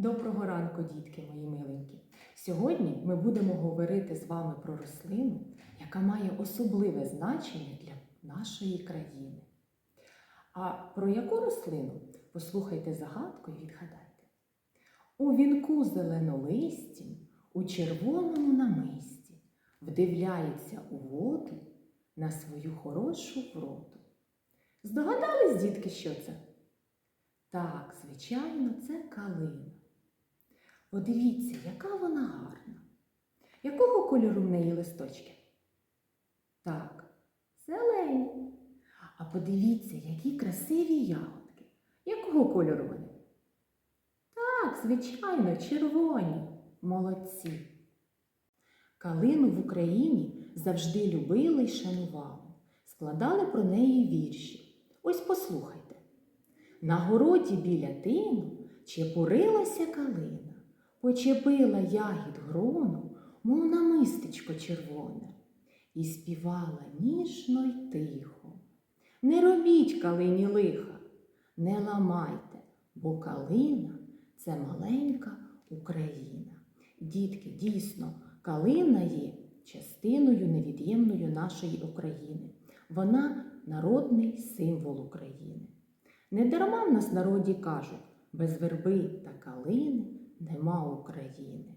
Доброго ранку, дітки мої миленькі. Сьогодні ми будемо говорити з вами про рослину, яка має особливе значення для нашої країни. А про яку рослину? Послухайте загадку і відгадайте. У вінку зеленолистім, у червоному намисті, вдивляється у воду на свою хорошу вроду. Здогадались, дітки, що це? Так, звичайно, це калина. Подивіться, яка вона гарна. Якого кольору в неї листочки? Так, зелені. А подивіться, які красиві ягодки. Якого кольору вони? Так, звичайно, червоні. Молодці. Калину в Україні завжди любили й шанували. Складали про неї вірші. Ось послухайте. На городі біля тину чепурилася калина, почепила ягід грону, мов намистечко червоне, і співала ніжно й тихо. Не робіть калині лиха, не ламайте, бо калина це маленька Україна. Дітки, дійсно, калина є частиною невід'ємною нашої України. Вона народний символ України. Недарма в нас народі кажуть, без верби та калини нема України.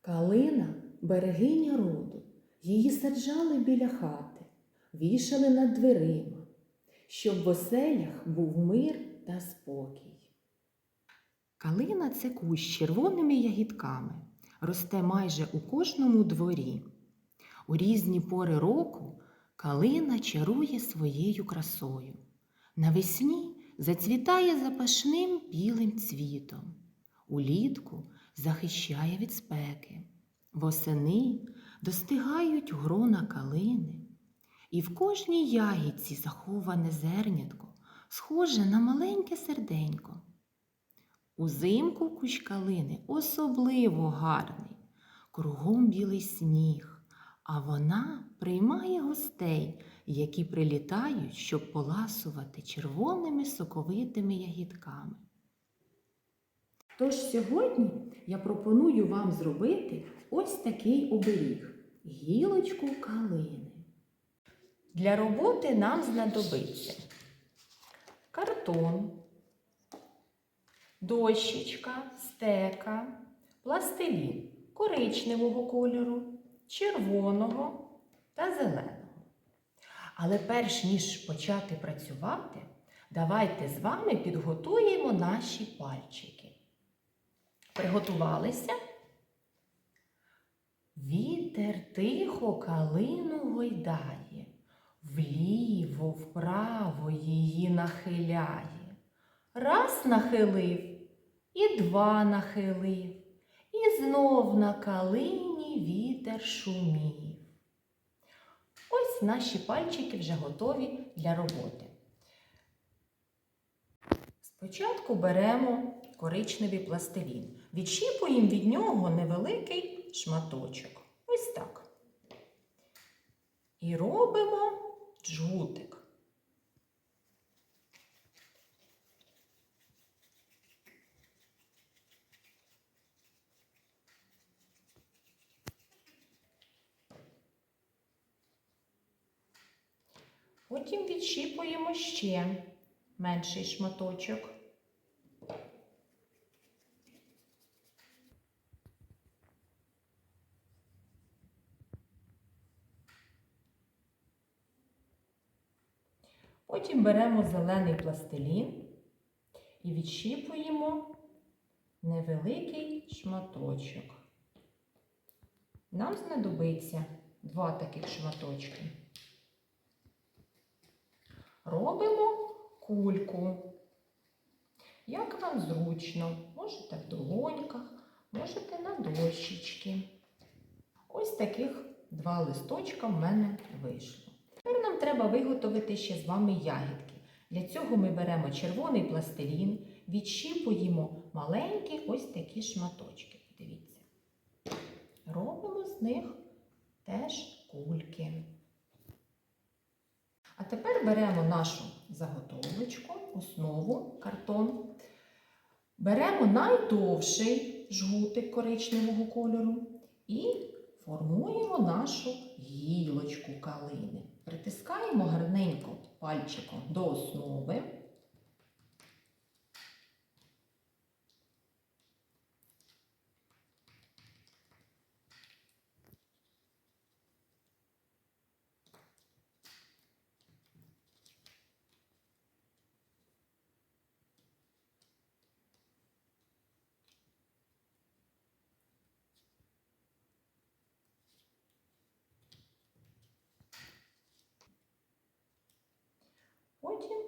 Калина берегиня роду, її саджали біля хати, вішали над дверима, щоб в оселях був мир та спокій. Калина це кущ з червоними ягідками, росте майже у кожному дворі. У різні пори року калина чарує своєю красою. Навесні зацвітає запашним білим цвітом, улітку захищає від спеки, восени достигають грона калини, і в кожній ягідці заховане зернятко, схоже на маленьке серденько. Узимку кущ калини особливо гарний, кругом білий сніг, а вона приймає гостей, які прилітають, щоб поласувати червоними соковитими ягідками. Тож сьогодні я пропоную вам зробити ось такий оберіг гілочку калини. Для роботи нам знадобиться картон, дощечка, стека, пластилін коричневого кольору, червоного та зеленого. Але перш ніж почати працювати, давайте з вами підготуємо наші пальчики. Приготувалися? Вітер тихо калину гойдає, вліво, вправо її нахиляє. Раз нахилив, і два нахилив, і знов на калині вітер шумів. Ось наші пальчики вже готові для роботи. Спочатку беремо коричневий пластилін. Відщіпуємо від нього невеликий шматочок. Ось так. І робимо джгутик. Потім відщіпуємо ще менший шматочок. Потім беремо зелений пластилін і відщіпуємо невеликий шматочок. Нам знадобиться два таких шматочки. Робимо кульку. Як вам зручно, можете в долоньках, можете на дощечки. Ось таких два листочка в мене вийшло. Тепер нам треба виготовити ще з вами ягідки. Для цього ми беремо червоний пластилін, відщіпуємо маленькі ось такі шматочки. Дивіться. Робимо з них теж кульки. А тепер беремо нашу заготовочку, основу, картон, Беремо найдовший жгутик коричневого кольору і формуємо нашу гілочку калини. Притискаємо гарненько пальчиком до основи. Потім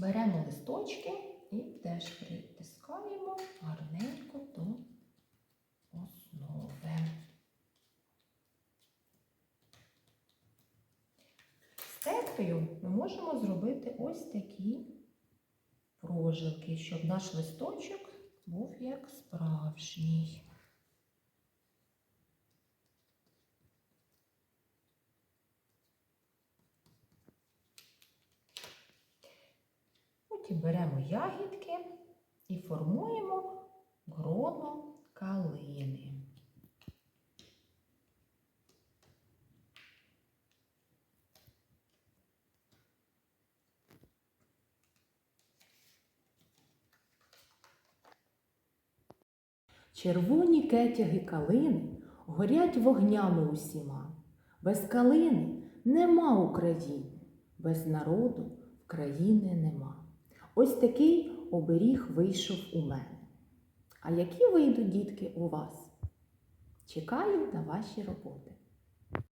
беремо листочки і теж притискаємо гарненько до основи. Степлею ми можемо зробити ось такі прожилки, щоб наш листочок був як справжній. Потім беремо ягідки і формуємо гроно калини. Червоні кетяги калини горять вогнями усіма. Без калини нема України, без народу в країни нема. Ось такий оберіг вийшов у мене. А які вийдуть, дітки, у вас? Чекаю на ваші роботи.